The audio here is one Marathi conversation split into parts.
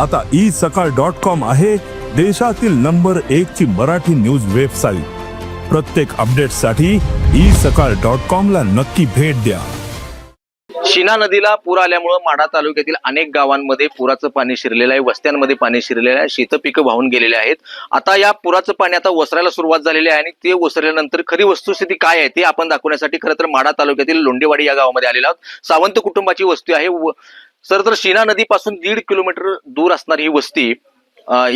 आता ई सकाळ डॉट कॉम आहे देशातील नंबर एक ची मराठी न्यूज वेबसाईट. प्रत्येक अपडेटसाठी ई सकाळ डॉट कॉम ला नक्की भेट द्या. शिना नदीला पूर आल्यामुळे माढा तालुक्यातील अनेक गावांमध्ये पुराचं पाणी शिरलेलं आहे वस्त्यांमध्ये पाणी शिरलेलं आहे शेतपिकं वाहून गेलेले आहेत. आता या पुराचं पाणी आता ओसरायला सुरुवात झालेली आहे आणि ते ओसरल्यानंतर खरी वस्तुस्थिती काय आहे ते आपण दाखवण्यासाठी खरं तर माढा तालुक्यातील लोंडेवाडी या गावामध्ये आलेलो आहोत. सावंत कुटुंबाची वस्ती आहे. व- सर तर शिना नदीपासून दीड किलोमीटर दूर असणारी ही वस्ती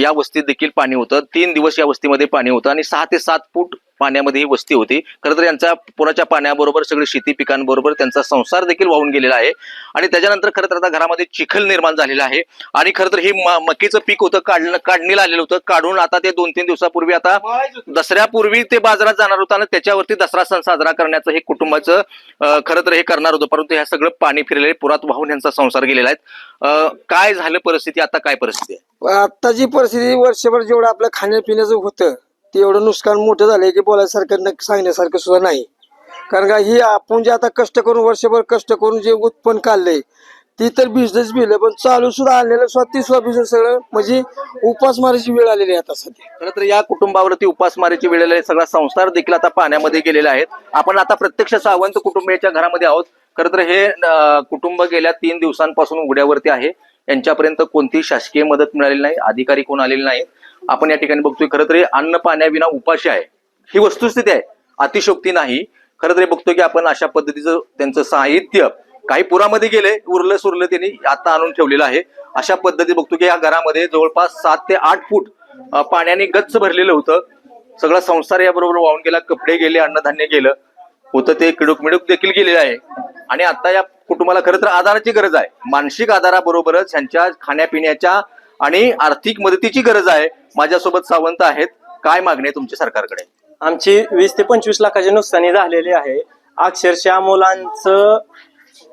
या वस्तीत देखील पाणी होतं. तीन दिवस या वस्तीमध्ये पाणी होतं आणि सहा ते सात फूट पाण्यामध्ये ही वस्ती होती. खरं तर यांचा पुराच्या पाण्याबरोबर सगळी शेती पिकांबरोबर त्यांचा संसार देखील वाहून गेलेला आहे. आणि त्याच्यानंतर खरं तर आता घरामध्ये चिखल निर्माण झालेला आहे. आणि खरं तर हे मकीचं पीक होतं काढलं काढणीला आलेलं होतं. काढून आता ते दोन तीन दिवसापूर्वी आता दसऱ्यापूर्वी ते बाजारात जाणार होतं आणि त्याच्यावरती दसरा सण साजरा करण्याचं हे कुटुंबाचं खरं तर हे करणार होतं. परंतु ह्या सगळं पाणी फिरलेलं पुरात वाहून यांचा संसार गेलेला आहे. काय झालं परिस्थिती? आता काय परिस्थिती आहे? आत्ताची परिस्थिती वर्षभर जेवढं आपलं खाण्यापिण्याचं होतं ते एवढं नुकसान मोठं झालंय की बोलायसारखं सांगण्यासारखं सुद्धा नाही. कारण का ही आपण जे आता कष्ट करून वर्षभर कष्ट करून जे उत्पन्न काढलंय ती तर बिझनेस बिल पण चालू सुद्धा आणलेलं सुद्धा सुद्धा बिझनेस सगळं म्हणजे उपासमारीची वेळ आलेली आहे आता सध्या. खरं तर या कुटुंबावरती उपासमारीची वेळ आलेली सगळा संसार देखील आता पाण्यामध्ये गेलेला आहे. आपण आता प्रत्यक्ष सावंत कुटुंबियाच्या घरामध्ये आहोत. खरं तर हे कुटुंब गेल्या तीन दिवसांपासून उघड्यावरती आहे. यांच्यापर्यंत कोणतीही शासकीय मदत मिळालेली नाही. अधिकारी कोण आलेले नाहीत. आपण या ठिकाणी बघतोय खरं तर अन्न पाण्याविना उपाशी आहे. ही वस्तुस्थिती आहे. अतिशोक्ती नाही. खरं तर बघतोय की आपण अशा पद्धतीचं त्यांचं साहित्य काही पुरामध्ये गेले उरलं सुरलं त्यांनी आता आणून ठेवलेलं आहे. अशा पद्धती बघतो की या घरामध्ये जवळपास सात ते आठ फूट पाण्याने गच्च भरलेलं होतं. सगळा संसार याबरोबर वाहून गेला कपडे गेले अन्नधान्य गेलं. होतं ते किडूक मिडूक देखील गेलेलं आहे. आणि आता या कुटुंबाला खरं तर आधाराची गरज आहे. मानसिक आधाराबरोबरच ह्यांच्या खाण्यापिण्याच्या आणि आर्थिक मदतीची गरज आहे. माझ्यासोबत सावंत आहेत. काय मागणी आहे तुमच्या सरकारकडे? आमची वीस ते पंचवीस लाखाची नुकसानी झालेली आहे. अक्षरशः मुलांचं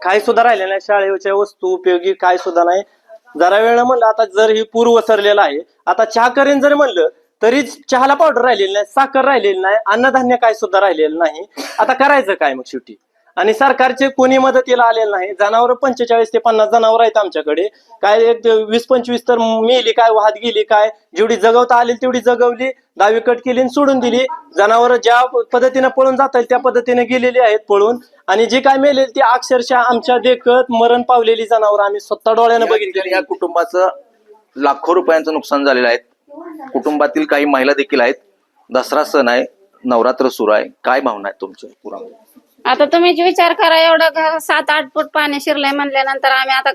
काय सुद्धा राहिले नाही. शाळेच्या वस्तू उपयोगी काय सुद्धा नाही. जरा वेळ म्हणलं आता जर ही पूर वसरलेला आहे आता चहा करेन जर म्हणलं तरी चहाला पावडर राहिलेली नाही साखर राहिलेली नाही अन्नधान्य काय सुद्धा राहिलेलं नाही. आता करायचं काय मग शेवटी? आणि सरकारचे कोणी मदतीला आलेलं नाही. जनावर पंचेचाळीस ते पन्नास जनावर आहेत आमच्याकडे. काय एक वीस पंचवीस तर मेली काय वाहत गेली काय जेवढी जगवता आली तेवढी जगवली दावी कट केली आणि सोडून दिली. जनावर ज्या पद्धतीने पळून जात त्या पद्धतीने गेलेली आहेत पळून. आणि जे काय मेलेली ती अक्षरशः आमच्या देखत मरण पावलेली जनावर आम्ही स्वतः डोळ्यानं बघितली या कुटुंबाचं लाखो रुपयांचं नुकसान झालेलं आहे. कुटुंबातील काही महिला देखील आहेत. दसरा सण आहे नवरात्र सुरू आहे. काय भावना आहेत तुमच्या पुरामध्ये आता तुम्हीच विचार करा एवढं घर सात आठ फूट पाणी शिरलंय म्हणल्यानंतर आम्ही आता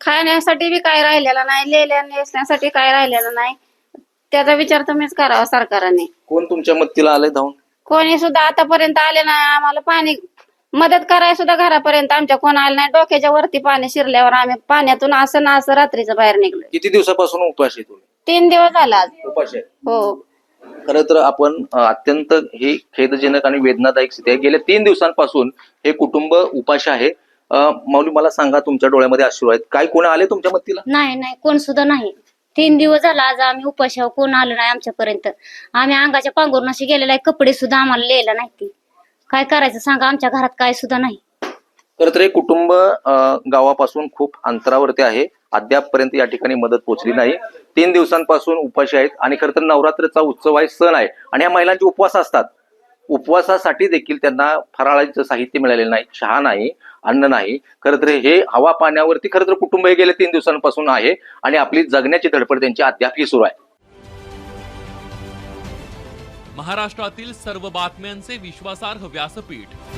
खाण्यासाठी बी काय राहिलेलं नाही लेल्या नेसण्यासाठी काय राहिलेलं नाही. त्याचा विचार तुम्हीच करावा सरकारने. कोण तुमच्या मदतीला आलंय धावून? कोणी सुद्धा आतापर्यंत आले नाही आम्हाला पाणी मदत करायला सुद्धा घरापर्यंत आमच्या कोण आलं नाही. डोक्याच्या वरती पाणी शिरल्यावर आम्ही पाण्यातून असं ना असं रात्रीचं बाहेर निघलो किती दिवसापासून उपाशी आहे तुम्ही? तीन दिवस झाला आज. उपाशी आहे. हो. खरं तर आपण अत्यंत ही खेदजनक आणि वेदनादायक स्थिती आहे. गेल्या तीन दिवसांपासून हे कुटुंब उपाशी आहे. माऊली मला सांगा तुमच्या डोळ्यामध्ये अश्रू आहेत. काय कोण आले तुमच्या मतीला नाही नाही कोण सुद्धा नाही. तीन दिवस झाला आज आम्ही उपाशावर कोण आलो नाही आमच्यापर्यंत. आम्ही अंगाच्या पांघरुणाशी गेलेला आहे. कपडे सुद्धा आम्हाला लिहिला नाही ती. काय करायचं सांगा आमच्या घरात काय सुद्धा नाही. खरं तर हे कुटुंब गावापासून खूप अंतरावरती आहे. अद्यापपर्यंत या ठिकाणी मदत पोहोचली नाही. तीन दिवसांपासून उपाशी आहेत आणि खरं तर नवरात्रचा उत्सव आहे सण आहे. आणि या महिलांचे उपवास असतात. उपवासासाठी देखील त्यांना फराळाचं साहित्य मिळालेलं नाही चहा नाही अन्न नाही. खरं तर हे हवा पाण्यावरती खरं तर कुटुंब हे गेले तीन दिवसांपासून आहे आणि आपली जगण्याची धडपड त्यांची अद्यापही सुरू आहे. महाराष्ट्रातील सर्व बातम्यांचे विश्वासार्ह व्यासपीठ